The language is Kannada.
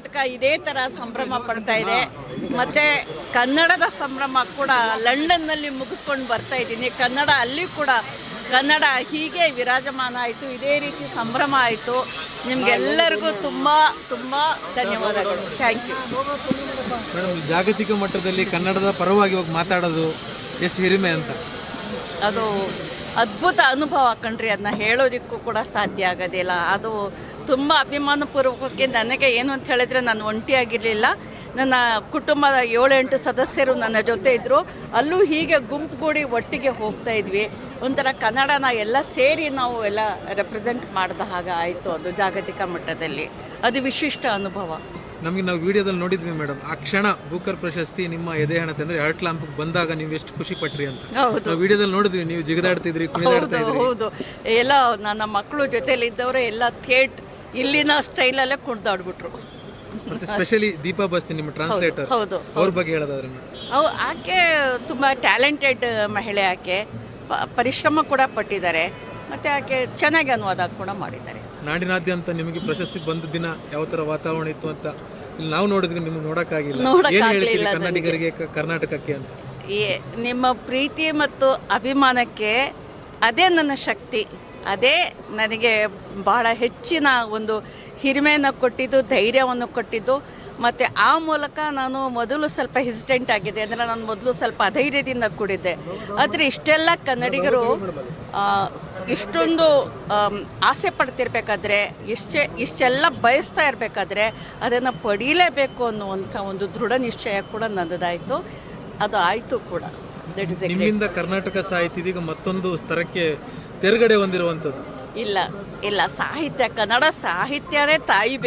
ಕರ್ನಾಟಕ ಇದೇ ತರ ಸಂಭ್ರಮ ಪಡ್ತಾ ಇದೆ. ಮತ್ತೆ ಕನ್ನಡದ ಸಂಭ್ರಮ ಕೂಡ ಲಂಡನ್ನಲ್ಲಿ ಮುಗಿಸ್ಕೊಂಡು ಬರ್ತಾ ಇದ್ದೀನಿ. ಕನ್ನಡ ಅಲ್ಲಿ ಕೂಡ ಕನ್ನಡ ಹೀಗೆ ವಿರಾಜಮಾನ ಆಯಿತು. ಇದೇ ರೀತಿ ಸಂಭ್ರಮ ಆಯಿತು. ನಿಮ್ಗೆಲ್ಲರಿಗೂ ತುಂಬ ತುಂಬ ಧನ್ಯವಾದಗಳು. ಥ್ಯಾಂಕ್ ಯು ಮೇಡಮ್ ಜಾಗತಿಕ ಮಟ್ಟದಲ್ಲಿ ಕನ್ನಡದ ಪರವಾಗಿ ಹೋಗಿ ಮಾತಾಡೋದು ಎಷ್ಟು ಹಿರಿಮೆ ಅಂತ? ಅದು ಅದ್ಭುತ ಅನುಭವ ಕಣ್ರಿ. ಅದನ್ನ ಹೇಳೋದಿಕ್ಕೂ ಕೂಡ ಸಾಧ್ಯ ಆಗೋದಿಲ್ಲ. ಅದು ತುಂಬ ಅಭಿಮಾನಪೂರ್ವಕಕ್ಕೆ ನನಗೆ ಏನು ಅಂತ ಹೇಳಿದ್ರೆ ನಾನು ಒಂಟಿಯಾಗಿರಲಿಲ್ಲ ನನ್ನ ಕುಟುಂಬದ ಏಳೆಂಟು ಸದಸ್ಯರು ನನ್ನ ಜೊತೆ ಇದ್ದರು ಅಲ್ಲೂ ಹೀಗೆ ಗುಂಪುಗೂಡಿ ಒಟ್ಟಿಗೆ ಹೋಗ್ತಾ ಇದ್ವಿ. ಒಂಥರ ಕನ್ನಡನ ಎಲ್ಲ ಸೇರಿ ನಾವು ಎಲ್ಲ ರೆಪ್ರೆಸೆಂಟ್ ಮಾಡಿದ ಹಾಗೆ ಆಯಿತು ಅದು ಜಾಗತಿಕ ಮಟ್ಟದಲ್ಲಿ. ಅದು ವಿಶಿಷ್ಟ ಅನುಭವ. ನಮಗೆ ನಾವು ವಿಡಿಯೋದಲ್ಲಿ ನೋಡಿದ್ವಿ ಮೇಡಮ್. ಆ ಕ್ಷಣ ಬೂಕರ್ ಪ್ರಶಸ್ತಿ ನಿಮ್ಮ ಎದೆ ಹಣತೆ ಅಂದ್ರೆ ಎರಡು ಲ್ಯಾಂಪ್ ಬಂದಾಗ ನೀವು ಎಷ್ಟು ಖುಷಿ ಪಟ್ರಿ ಅಂತ. ಹೌದು. ನಾವು ವಿಡಿಯೋದಲ್ಲಿ ನೋಡಿದ್ವಿ ನೀವು ಜಿಗದಾಡ್ತಿದ್ರಿ ಹೌದು ಎಲ್ಲ ನನ್ನ ಮಕ್ಕಳು ಜೊತೆಲಿ ಇದ್ದವರು ಎಲ್ಲ ಥಿಯೇಟ್ ಇಲ್ಲಿನ ಸ್ಟೈಲಲ್ಲೇ ಕುಡ್ದಾಡ್ಬಿಟ್ರು. ಮತ್ತೆ ಸ್ಪೆಷಲಿ ದೀಪಾ ಬಸ್ತಿ ನಿಮ್ಮ ಟ್ರಾನ್ಸ್ಲೇಟರ್ ಹೌದು ಅವ್ರ ಬಗ್ಗೆ ಹೇಳೋದಾದ್ರೆ ಅವು ಆಕೆ ತುಂಬ ಟ್ಯಾಲೆಂಟೆಡ್ ಮಹಿಳೆ ಆಕೆ. ಪ- ಪರಿಶ್ರಮ ಕೂಡ ಪಟ್ಟಿದ್ದಾರೆ. ಮತ್ತೆ ಆಕೆ ಚೆನ್ನಾಗಿ ಅನುವಾದ ಕೂಡ ಮಾಡಿದ್ದಾರೆ. ನಾಡಿನಾದ್ಯಂತ ನಿಮಗೆ ಪ್ರಶಸ್ತಿ ಬಂದ ದಿನ ಯಾವ ತರ ವಾತಾವರಣ ಇತ್ತು ಅಂತ ಇಲ್ಲಿ ನಾವು ನೋಡಿದ್ರೆ ನಿಮ್ಗೆ ನೋಡಕ್ಕಾಗಿಲ್ಲ. ಏನ್ ಹೇಳ್ತೀರಿ. ಕನ್ನಡಿಗರಿಗೆ ಕ- ಕರ್ನಾಟಕಕ್ಕೆ ಅಂತ? ಈ ನಿಮ್ಮ ಪ್ರೀತಿ ಮತ್ತು ಅಭಿಮಾನಕ್ಕೆ ಅದೇ ನನ್ನ ಶಕ್ತಿ. ಅದೇ ನನಗೆ ಬಹಳ ಹೆಚ್ಚಿನ ಒಂದು ಹಿರಿಮೆಯನ್ನು ಕೊಟ್ಟಿದ್ದು ಧೈರ್ಯವನ್ನು ಕೊಟ್ಟಿದ್ದು. ಮತ್ತು ಆ ಮೂಲಕ ನಾನು ಮೊದಲು ಸ್ವಲ್ಪ ಹೆಸಿಟೆಂಟ್ ಆಗಿದೆ ಅಂದರೆ ನಾನು ಮೊದಲು ಸ್ವಲ್ಪ ಅಧೈರ್ಯದಿಂದ ಕೂಡಿದ್ದೆ. ಆದರೆ ಇಷ್ಟೆಲ್ಲ ಕನ್ನಡಿಗರು ಇಷ್ಟೊಂದು ಆಸೆ ಪಡ್ತಿರ್ಬೇಕಾದ್ರೆ ಇಷ್ಟೇ ಇಷ್ಟೆಲ್ಲ ಬಯಸ್ತಾ ಇರಬೇಕಾದ್ರೆ ಅದನ್ನು ಪಡೀಲೇಬೇಕು ಅನ್ನುವಂಥ ಒಂದು ದೃಢ ನಿಶ್ಚಯ ಕೂಡ ನನ್ನದಾಯಿತು ಅದು ಆಯಿತು ಕೂಡ. ದಟ್ ಇಸ್ ಕರ್ನಾಟಕ ಸಾಹಿತ್ಯ ಇದೀಗ ಮತ್ತೊಂದು ಸ್ತರಕ್ಕೆ ತೆರಗಡೆ ಹೊಂದಿರುವಂಥದ್ದು. ಇಲ್ಲ ಇಲ್ಲ ಸಾಹಿತ್ಯ ಕನ್ನಡ ಸಾಹಿತ್ಯನೇ ತಾಯಿ